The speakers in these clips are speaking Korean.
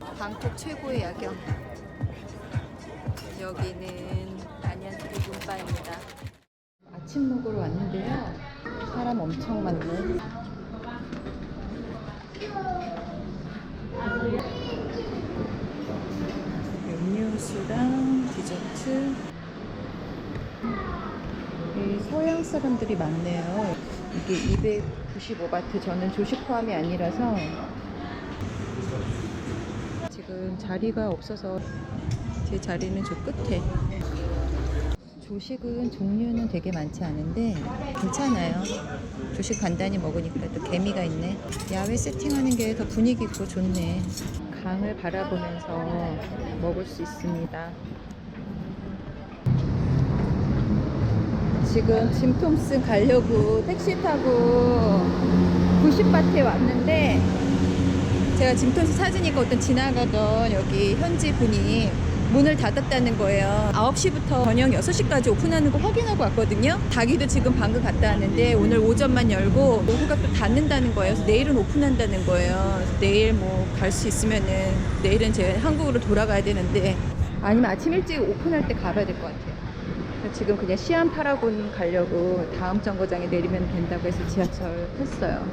방콕 최고의 야경. 여기는 안양트리 문바입니다. 아침 먹으러 왔는데요. 사람 엄청 많네. 음료수랑 디저트. 이 서양 사람들이 많네요. 이게 295바트 저는 조식 포함이 아니라서 지금 자리가 없어서 제 자리는 저 끝에. 조식은 종류는 되게 많지 않은데 괜찮아요. 조식 간단히 먹으니까 또 개미가 있네. 야외 세팅하는 게 더 분위기 있고 좋네. 강을 바라보면서 먹을 수 있습니다. 지금 짐 톰슨 가려고 택시 타고 90바트에 왔는데 제가 짐톤스 찾으니까 어떤 지나가던 여기 현지 분이 문을 닫았다는 거예요. 9시부터 저녁 6시까지 오픈하는 거 확인하고 왔거든요. 닭이도 지금 방금 갔다 왔는데 오늘 오전만 열고 오후가 또 닫는다는 거예요. 그래서 내일은 오픈한다는 거예요. 내일 뭐 갈 수 있으면은 내일은 제가 한국으로 돌아가야 되는데 아니면 아침 일찍 오픈할 때 가봐야 될 것 같아요. 지금 그냥 시안 파라곤 가려고 다음 정거장에 내리면 된다고 해서 지하철 탔어요.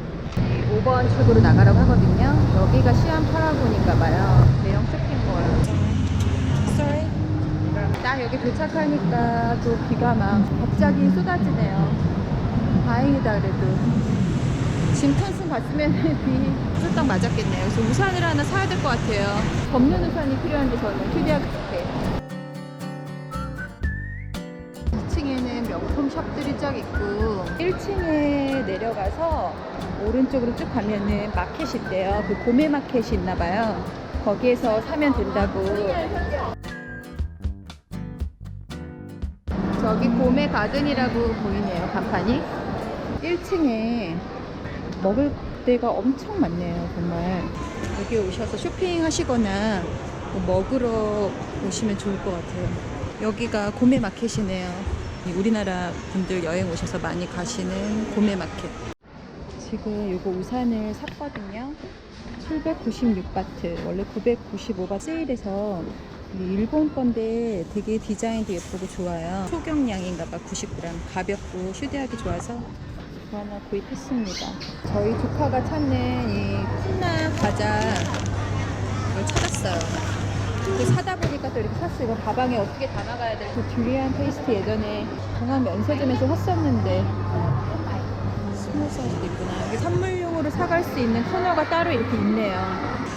5번 출구로 나가라고 하거든요. 여기가 시안 파라곤인가 봐요. 대형 쇼핑몰. Sorry. 딱 여기 도착하니까 또 비가 막 갑자기 쏟아지네요. 다행이다 그래도. 짐턴슨 갔으면 비 쫄딱 맞았겠네요. 그래서 우산을 하나 사야 될 것 같아요. 덮는 우산이 필요한데 저는 휴대하기 명품 샵들이 쫙 있고 1층에 내려가서 오른쪽으로 쭉 가면은 마켓이 있대요. 그 고메 마켓이 있나 봐요. 거기에서 사면 된다고. 저기 고메 가든이라고 보이네요. 간판이. 1층에 먹을 데가 엄청 많네요. 정말. 여기 오셔서 쇼핑하시거나 뭐 먹으러 오시면 좋을 것 같아요. 여기가 고메 마켓이네요. 이 우리나라 분들 여행 오셔서 많이 가시는 고메 마켓. 지금 이거 우산을 샀거든요. 796바트. 원래 995바트 세일해서 이 일본 건데 되게 디자인도 예쁘고 좋아요. 소경량인가봐 90g. 가볍고 휴대하기 좋아서 그거 하나 구입했습니다. 저희 조카가 찾는 이 쿤나 과자 찾았어요. 또 사다 보니까 또 이렇게 샀어요. 이거 가방에 어떻게 담아가야 될지. 그 듀리안 페이스트 예전에 강한 면세점에서 샀었는데 스무 사이즈도 있구나. 이게 선물용으로 사갈 수 있는 터너가 따로 이렇게 있네요.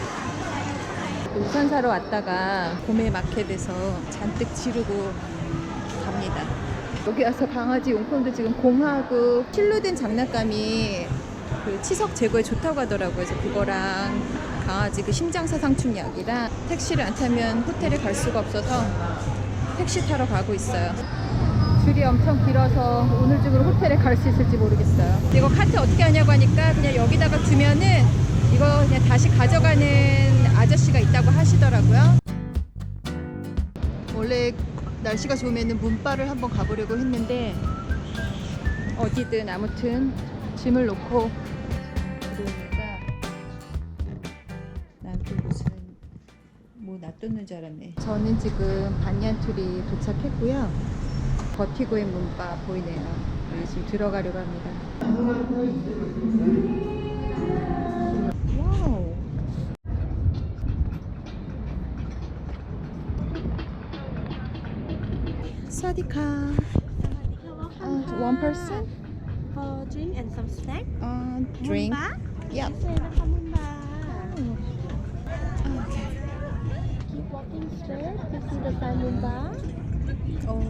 우산 사러 왔다가 봄에 마켓에서 잔뜩 지르고 갑니다. 여기 와서 강아지 용품도 지금 공하고 실로 된 장난감이 그 치석 제거에 좋다고 하더라고요. 그래서 그거랑 강아지 그 심장사상충 약이랑 택시를 안 타면 호텔에 갈 수가 없어서 택시 타러 가고 있어요. 줄이 엄청 길어서 오늘 중으로 호텔에 갈 수 있을지 모르겠어요. 이거 카트 어떻게 하냐고 하니까 그냥 여기다가 두면은 이거 그냥 다시 가져가는 아저씨가 있다고 하시더라고요. 원래 날씨가 좋으면 문바를 한번 가보려고 했는데 어디든 아무튼 짐을 놓고 무슨 뭐 놔뒀는 줄 알았네. 저는 지금 반얀투리 도착했고요. 버티고의 문바 보이네요. 우리 지금 들어가려고 합니다. 와우. 사디카. Uh, one person. For drink and some snack. Uh, drink. Yep. Walking straight to see the bar. Oh.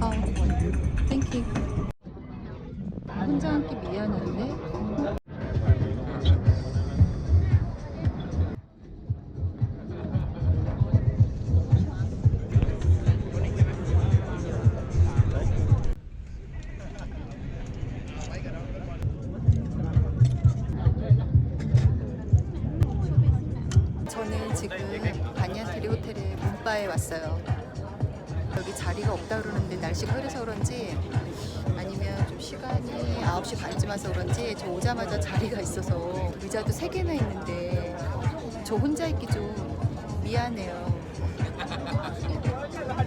Wow. 어, 땡큐. 혼자 앉기 미안한데? 호텔의 문바에 왔어요. 여기 자리가 없다 그러는데 날씨가 흐려서 그런지 아니면 좀 시간이 9시 반쯤 와서 그런지 저 오자마자 자리가 있어서 의자도 3개나 있는데 저 혼자 있기 좀 미안해요.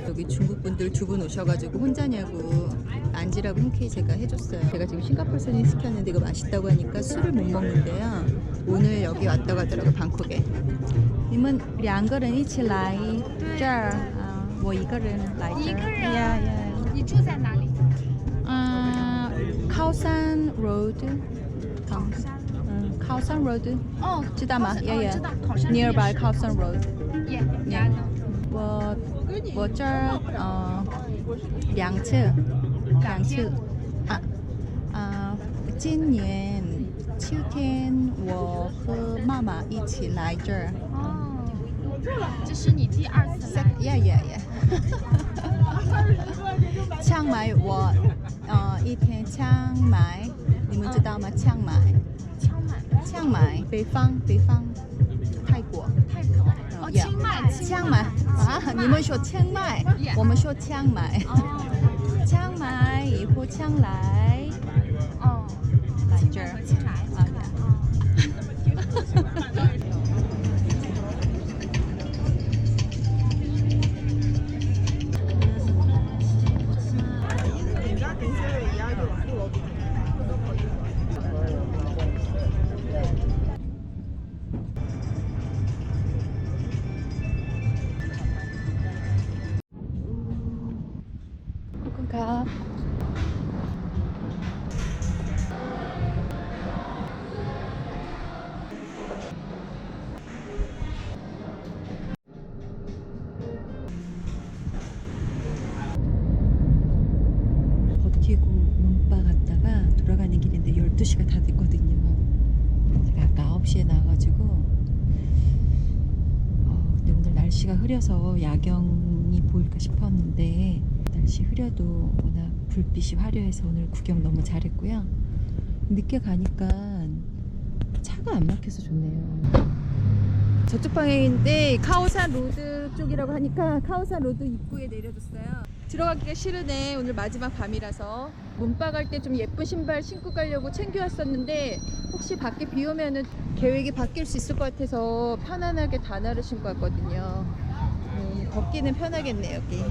여기 중국 분들 두 분 오셔가지고 혼자냐고 앉으라고 흔쾌히 제가 해줬어요. 제가 지금 싱가포르 선인 시켰는데 이거 맛있다고 하니까 술을 못 먹는데요. 오늘 여기 왔다고 하더라고 방콕에. 你们两个人一起来 这儿啊？我一个人来这儿。一个人呀呀。你住在哪里？啊，靠山 road，靠考山。嗯，靠山 road 哦，知道吗考山 Yeah, 哦 yeah. 知道，考山 nearby 靠山 road。耶，Yeah. 我我这儿呃两次，两次啊啊，今年秋天我和妈妈一起来这儿。哦，这是你第二次来。Yeah yeah yeah。枪买我呃一天枪买，你们知道吗？枪买，枪买。枪买，北方北方泰国。泰国。哦清迈。枪买啊，你们说枪买 Yeah 我们说枪买。哦枪买以后枪来哦， 날씨가 흐려서 야경이 보일까 싶었는데 날씨 흐려도 워낙 불빛이 화려해서 오늘 구경 너무 잘했고요. 늦게 가니까 차가 안 막혀서 좋네요. 저쪽 방향인데 카오산 로드 쪽이라고 하니까 카오산 로드 입구에 내려줬어요. 들어가기가 싫으네. 오늘 마지막 밤이라서 갈때좀 예쁜 신발 신고 가려고 챙겨왔었는데 혹시 밖에 비 오면은 계획이 바뀔 수 있을 것 같아서 편안하게 단화를 신고 왔거든요. 음, 걷기는 편하겠네 여기.